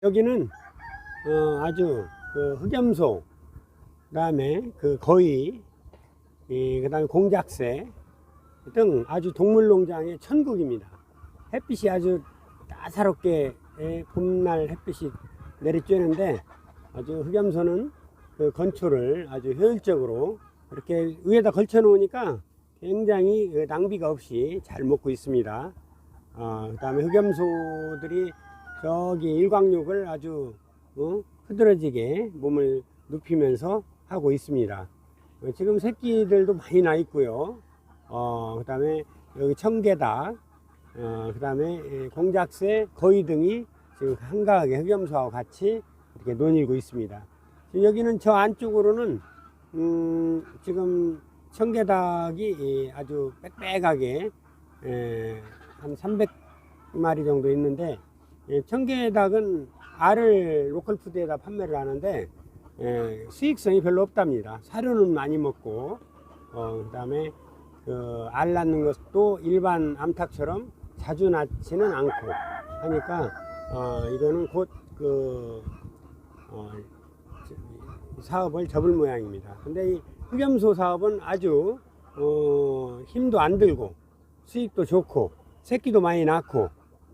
여기는 어, 아주 그 흑염소, 그다음에 그 거위, 이, 그다음에 공작새 등 아주 동물농장의 천국입니다. 햇빛이 아주 따사롭게 예, 봄날 햇빛이 내리쬐는데 아주 흑염소는 그 건초를 아주 효율적으로 이렇게 위에다 걸쳐 놓으니까 굉장히 그 낭비가 없이 잘 먹고 있습니다. 어, 그 다음에 흑염소들이 저기 일광욕을 아주 어, 흐드러지게 몸을 눕히면서 하고 있습니다. 어, 지금 새끼들도 많이 나 있고요. 어, 그 다음에 여기 청개닭, 어, 그 다음에 공작새, 거위 등이 지금 한가하게 흑염소하고 같이 이렇게 논일고 있습니다. 지금 여기는 저 안쪽으로는 음, 지금 청개닭이 이 아주 빽빽하게 에, 한 300마리 정도 있는데 예, 청개닭은 알을 로컬푸드에다 판매를 하는데 예, 수익성이 별로 없답니다. 사료는 많이 먹고 어, 그다음에 그 알 낳는 것도 일반 암탉처럼 자주 낳지는 않고 하니까 어, 이거는 곧그 어, 사업을 접을 모양입니다. 근데 이 흑염소 사업은 아주 어, 힘도 안 들고 수익도 좋고 새끼도 많이 낳고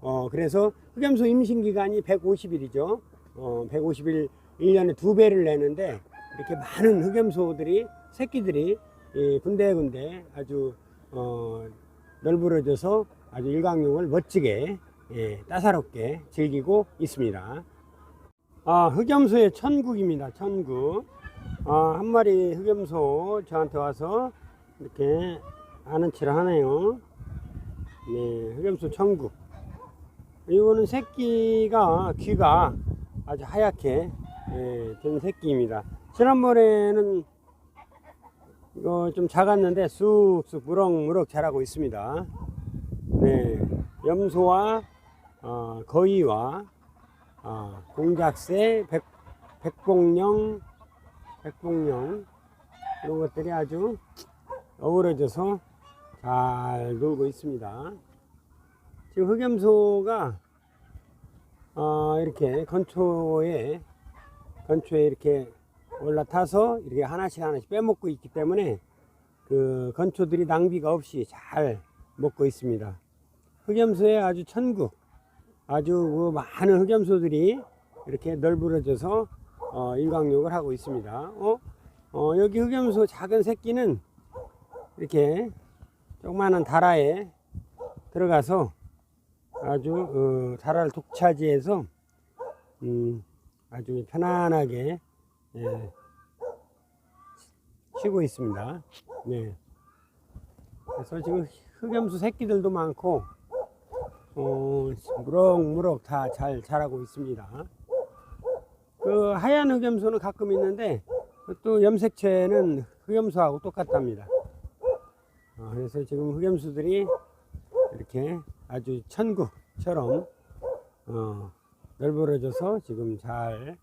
어, 그래서 흑염소 임신 기간이 150일이죠. 어, 150일 1년에 두 배를 내는데 이렇게 많은 흑염소들이 새끼들이 이 군데군데 아주 어, 널브러져서 아주 일광욕을 멋지게 예, 따사롭게 즐기고 있습니다. 아, 흑염소의 천국입니다. 천국. 아, 한 마리 흑염소 저한테 와서 이렇게 아는 체를 하네요. 네, 흑염소 천국. 이거는 새끼가 귀가 아주 하얗게 예, 된 새끼입니다. 지난번에는 이거 좀 작았는데 쑥쑥 무럭무럭 자라고 있습니다. 네, 염소와 어, 거위와 어, 공작새, 백, 백봉령, 백봉령 이런 것들이 아주 어우러져서 잘 놀고 있습니다. 지금 흑염소가 어, 이렇게 건초에 건초에 이렇게 올라타서 이렇게 하나씩 하나씩 빼먹고 있기 때문에 그 건초들이 낭비가 없이 잘 먹고 있습니다. 흑염소의 아주 천국, 아주 그 많은 흑염소들이 이렇게 널브러져서 어, 일광욕을 하고 있습니다. 어? 어, 여기 흑염소 작은 새끼는 이렇게 조그마한 다라에 들어가서 아주 어, 다라를 독차지해서 음, 아주 편안하게 예, 쉬고 있습니다. 네. 그래서 지금 흑염소 새끼들도 많고 어, 무럭무럭 다 잘 자라고 있습니다. 그 하얀 흑염소는 가끔 있는데 또 염색체는 흑염소하고 똑같답니다. 어, 그래서 지금 흑염소들이 이렇게 아주 천국처럼 어, 널브러져서 지금 잘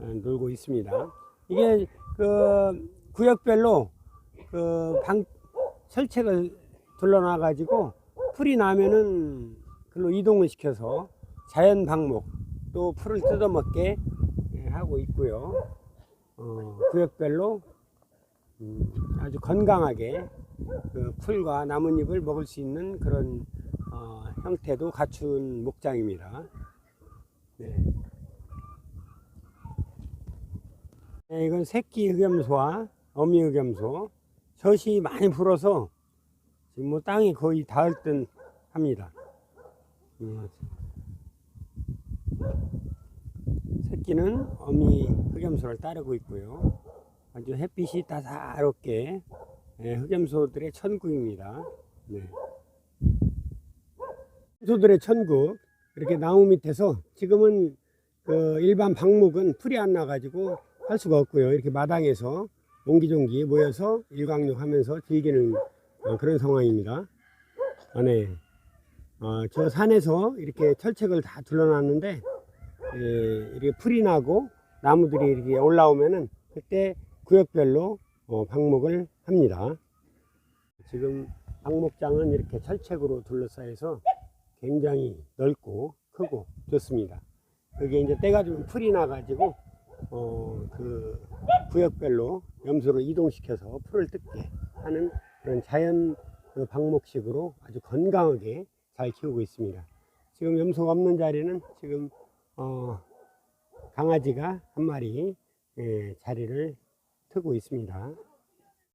어, 놀고 있습니다. 이게 그 구역별로 그 방 설책을 둘러놔 가지고 풀이 나면은 글로 이동을 시켜서 자연 방목 또 풀을 뜯어먹게 예, 하고 있고요. 어, 구역별로 음, 아주 건강하게 그 풀과 나뭇잎을 먹을 수 있는 그런 어, 형태도 갖춘 목장입니다. 네. 네, 이건 새끼 흑염소와 어미 흑염소. 젖이 많이 불어서 지금 뭐 땅이 거의 닿을 듯 합니다. 음. 새끼는 어미 흑염소를 따르고 있고요. 아주 햇빛이 따사롭게 예, 흑염소들의 천국입니다. 네. 흑염소들의 천국 이렇게 나무 밑에서 지금은 그 일반 방목은 풀이 안 나가지고 할 수가 없고요. 이렇게 마당에서 옹기종기 모여서 일광욕 하면서 즐기는 어, 그런 상황입니다. 아, 네. 어, 저 산에서 이렇게 철책을 다 둘러놨는데 예, 이렇게 풀이 나고 나무들이 이렇게 올라오면은 그때 구역별로 어, 방목을 합니다. 지금 방목장은 이렇게 철책으로 둘러싸여서 굉장히 넓고 크고 좋습니다. 그게 이제 때가 좀 풀이 나가지고 어, 그 구역별로 염소를 이동시켜서 풀을 뜯게 하는 그런 자연 그 방목식으로 아주 건강하게 잘 키우고 있습니다. 지금 염소가 없는 자리는 지금 어, 강아지가 한 마리 예, 자리를 트고 있습니다.